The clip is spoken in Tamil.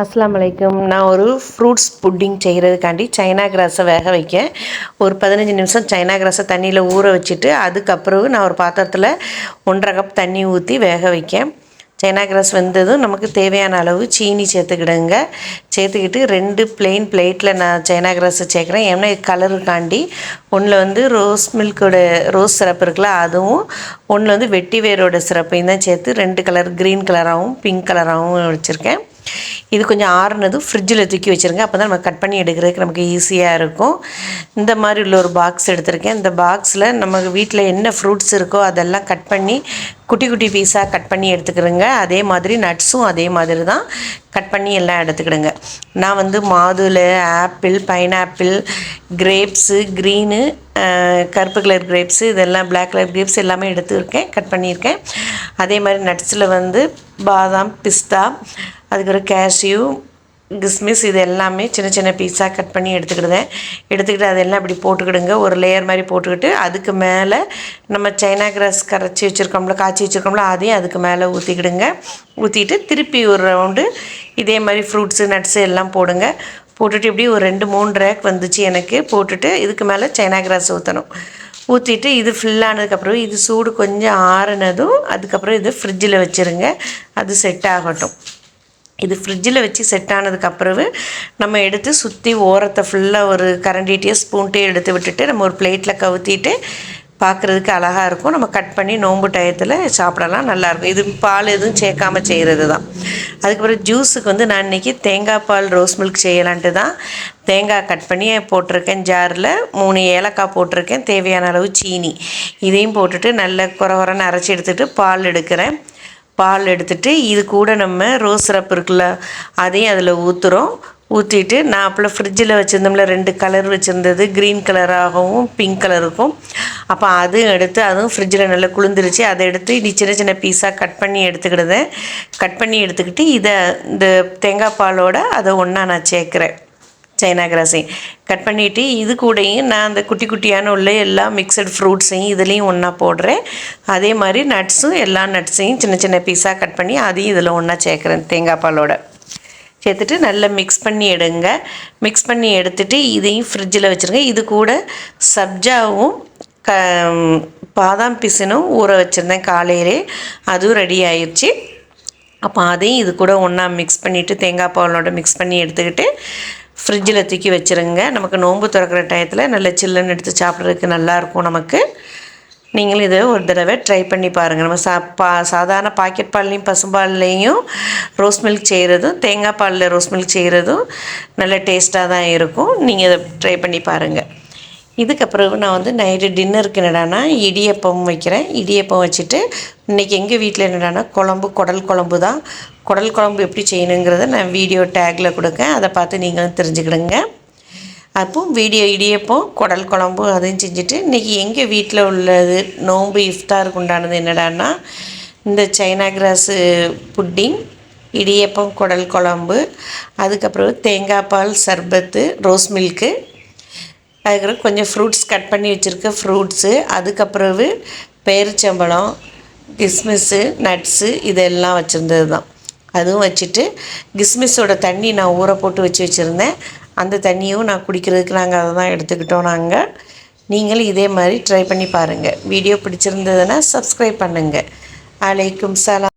அஸ்லாம் வலைக்கம் நான் ஒரு ஃப்ரூட்ஸ் புட்டிங் செய்கிறதுக்காண்டி சைனா கிராஸை வேக வைக்க ஒரு பதினஞ்சு நிமிஷம் சைனா கிராஸை தண்ணியில் ஊற வச்சுட்டு அதுக்கப்புறம் நான் ஒரு பாத்திரத்தில் ஒன்றரை கப் தண்ணி ஊற்றி வேக வைக்கேன். சைனா கிராஸ் வெந்ததும் நமக்கு தேவையான அளவு சீனி சேர்த்துக்கிடுங்க. சேர்த்துக்கிட்டு ரெண்டு பிளெயின் பிளேட்டில் நான் சைனா கிராஸை சேர்க்குறேன். ஏன்னா கலருக்காண்டி ஒன்றில் வந்து ரோஸ் மில்கோட ரோஸ் சிரப்பு இருக்குல்ல அதுவும் ஒன்றில் வந்து வெட்டி வேரோட சிரப்பையும் தான் சேர்த்து ரெண்டு கலர் க்ரீன் கலராகவும் பிங்க் கலராகவும் வச்சுருக்கேன். இது கொஞ்சம் ஆறுனதும் ஃப்ரிட்ஜில் தூக்கி வச்சுருங்க. அப்போ தான் நம்ம கட் பண்ணி எடுக்கிறதுக்கு நமக்கு ஈஸியாக இருக்கும். இந்த மாதிரி உள்ள ஒரு பாக்ஸ் எடுத்திருக்கேன். இந்த பாக்ஸில் நம்ம வீட்டில் என்ன ஃப்ரூட்ஸ் இருக்கோ அதெல்லாம் கட் பண்ணி குட்டி குட்டி பீஸாக கட் பண்ணி எடுத்துக்கிறேங்க. அதே மாதிரி நட்ஸும் அதே மாதிரி தான் கட் பண்ணி எல்லாம் எடுத்துக்கிடுங்க. நான் வந்து மாதுளை ஆப்பிள் பைனாப்பிள் கிரேப்ஸு க்ரீனு கருப்பு கலர் கிரேப்ஸு இதெல்லாம் பிளாக் கலர் கிரேப்ஸ் எல்லாமே எடுத்துருக்கேன் கட் பண்ணியிருக்கேன். அதே மாதிரி நட்ஸில் வந்து பாதாம் பிஸ்தா அதுக்கப்புறம் கேஷ்யூ கிஸ்மிஸ் இது எல்லாமே சின்ன சின்ன பீஸாக கட் பண்ணி எடுத்துக்கிடுதேன். எடுத்துக்கிட்டு அதெல்லாம் இப்படி போட்டுக்கிடுங்க. ஒரு லேயர் மாதிரி போட்டுக்கிட்டு அதுக்கு மேலே நம்ம சைனா கிராஸ் கரைச்சி வச்சுருக்கோம்ல காய்ச்சி வச்சுருக்கோம்ல அதையும் அதுக்கு மேலே ஊற்றிக்கிடுங்க ஊற்றிட்டு திருப்பி ஒரு ரவுண்டு இதே மாதிரி ஃப்ரூட்ஸு நட்ஸு எல்லாம் போடுங்க. போட்டுட்டு இப்படி ஒரு ரெண்டு மூணு ரேக் வந்துச்சு எனக்கு. போட்டுட்டு இதுக்கு மேலே சைனா கிராஸ் ஊற்றணும் ஊற்றிட்டு இது ஃபில்லானதுக்கப்புறம் இது சூடு கொஞ்சம் ஆறுனதும் அதுக்கப்புறம் இது ஃப்ரிட்ஜில் வச்சுருங்க. அது செட் ஆகட்டும். இது ஃப்ரிட்ஜில் வச்சு செட் ஆனதுக்கப்புறவு நம்ம எடுத்து சுற்றி ஓரத்தை ஃபுல்லாக ஒரு கரண்டிகிட்டே ஸ்பூன்ட்டே எடுத்து விட்டுட்டு நம்ம ஒரு பிளேட்டில் கவுத்திட்டு பார்க்குறதுக்கு அழகாக இருக்கும். நம்ம கட் பண்ணி நோம்பு டயத்தில் சாப்பிடலாம் நல்லாயிருக்கும் இது பால் எதுவும் சேர்க்காமல் செய்கிறது தான். அதுக்கப்புறம் ஜூஸுக்கு வந்து நான் இன்றைக்கி தேங்காய் பால் ரோஸ் மில்க் செய்யலான்ட்டு தான் தேங்காய் கட் பண்ணி போட்டிருக்கேன் ஜாரில் மூணு ஏலக்காய் போட்டிருக்கேன். தேவையான அளவு சீனி. இதையும் போட்டுட்டு நல்ல குறை குறைன்னு அரைச்சி எடுத்துகிட்டு பால் எடுக்கிறேன். பால் எடுத்துகிட்டு இது கூட நம்ம ரோஸ் சிரப் இருக்குல்ல அதையும் அதில் ஊற்றுறோம் ஊற்றிட்டு நான் அப்போ ஃப்ரிட்ஜில் வச்சுருந்தோம்ல ரெண்டு கலர் வச்சுருந்தது. க்ரீன் கலராகவும் பிங்க் கலருக்கும் அப்போ அதுவும் எடுத்து அதுவும் ஃப்ரிட்ஜில் நல்லா குளிர்ந்துருச்சு. அதை எடுத்து இனி சின்ன சின்ன பீஸாக கட் பண்ணி எடுத்துக்கிடுதேன். கட் பண்ணி எடுத்துக்கிட்டு இதை இந்த தேங்காய் பாலோட அதை ஒன்றா நான் சேர்க்குறேன். சைனா கிராஸையும் கட் பண்ணிவிட்டு இது கூடயும் நான் அந்த குட்டி குட்டியான உள்ள எல்லா மிக்சட் ஃப்ரூட்ஸையும் இதுலேயும் ஒன்றா போடுறேன். அதே மாதிரி நட்ஸும் எல்லா நட்ஸையும் சின்ன சின்ன பீஸாக கட் பண்ணி அதையும் இதில் ஒன்றா சேர்க்குறேன் தேங்காய் பாலோட. சேர்த்துட்டு நல்லா மிக்ஸ் பண்ணி எடுங்க. மிக்ஸ் பண்ணி எடுத்துட்டு இதையும் ஃப்ரிட்ஜில் வச்சுருங்க. இது கூட சப்ஜாவும் க பாதாம் பிசினும் ஊற வச்சுருந்தேன் காலையிலே. அதுவும் ரெடி ஆயிடுச்சு அப்போ அதையும் இது கூட ஒன்றா மிக்ஸ் பண்ணிவிட்டு தேங்காய் பாலோட மிக்ஸ் பண்ணி எடுத்துக்கிட்டு ஃப்ரிட்ஜில் தூக்கி வச்சுருங்க. நமக்கு நோன்பு திறக்கிற டயத்தில் நல்ல சில்லுன்னு எடுத்து சாப்பிட்றதுக்கு நல்லாயிருக்கும் நமக்கு. நீங்களும் இதை ஒரு தடவை ட்ரை பண்ணி பாருங்கள் நம்ம சா பா சாதாரண பாக்கெட் பால்லையும் பசும்பால்லையும் ரோஸ் மில்க் செய்கிறதும் தேங்காய் பாலில் ரோஸ் மில்க் செய்கிறதும் நல்ல டேஸ்ட்டாக தான் இருக்கும். நீங்கள் இதை ட்ரை பண்ணி பாருங்கள் இதுக்கப்புறம் நான் வந்து நைட்டு டின்னருக்கு என்னடானா இடியப்பம் வைக்கிறேன். இடியப்பம் வச்சுட்டு இன்றைக்கி எங்கள் வீட்டில் என்னடானா குழம்பு குடல் குழம்பு தான். குடல் குழம்பு எப்படி செய்யணுங்கிறத நான் வீடியோ டேக்கில் கொடுங்க அதை பார்த்து நீங்களும் தெரிஞ்சுக்கிடுங்க. அப்போ வீடியோ இடியப்பம் குடல் குழம்பு அதையும் செஞ்சுட்டு இன்றைக்கி எங்கள் வீட்டில் உள்ளது நோம்பு இஃப்தாருக்கு உண்டானது என்னடான்னா இந்த சைனா கிராஸு புட்டிங் இடியப்பம் குடல் குழம்பு அதுக்கப்புறம் தேங்காய் பால் சர்பத்து ரோஸ் மில்க்கு அதுக்கப்புறம் கொஞ்சம் ஃப்ரூட்ஸ் கட் பண்ணி வச்சுருக்க ஃப்ரூட்ஸு அதுக்கப்புறவு பேரிச்சம்பழம் கிஸ்மிஸ்ஸு நட்ஸு இதெல்லாம் வச்சுருந்தது தான் அதுவும் வச்சுட்டு கிஸ்மிஸோட தண்ணி நான் ஊற போட்டு வச்சு வச்சுருந்தேன். அந்த தண்ணியும் நான் குடிக்கிறதுக்கு நாங்கள் அதை தான் எடுத்துக்கிட்டோம் நாங்கள் நீங்களும் இதே மாதிரி ட்ரை பண்ணி பாருங்கள் வீடியோ பிடிச்சிருந்ததுன்னா சப்ஸ்கிரைப் பண்ணுங்கள் அலைக்கும் சலாம்.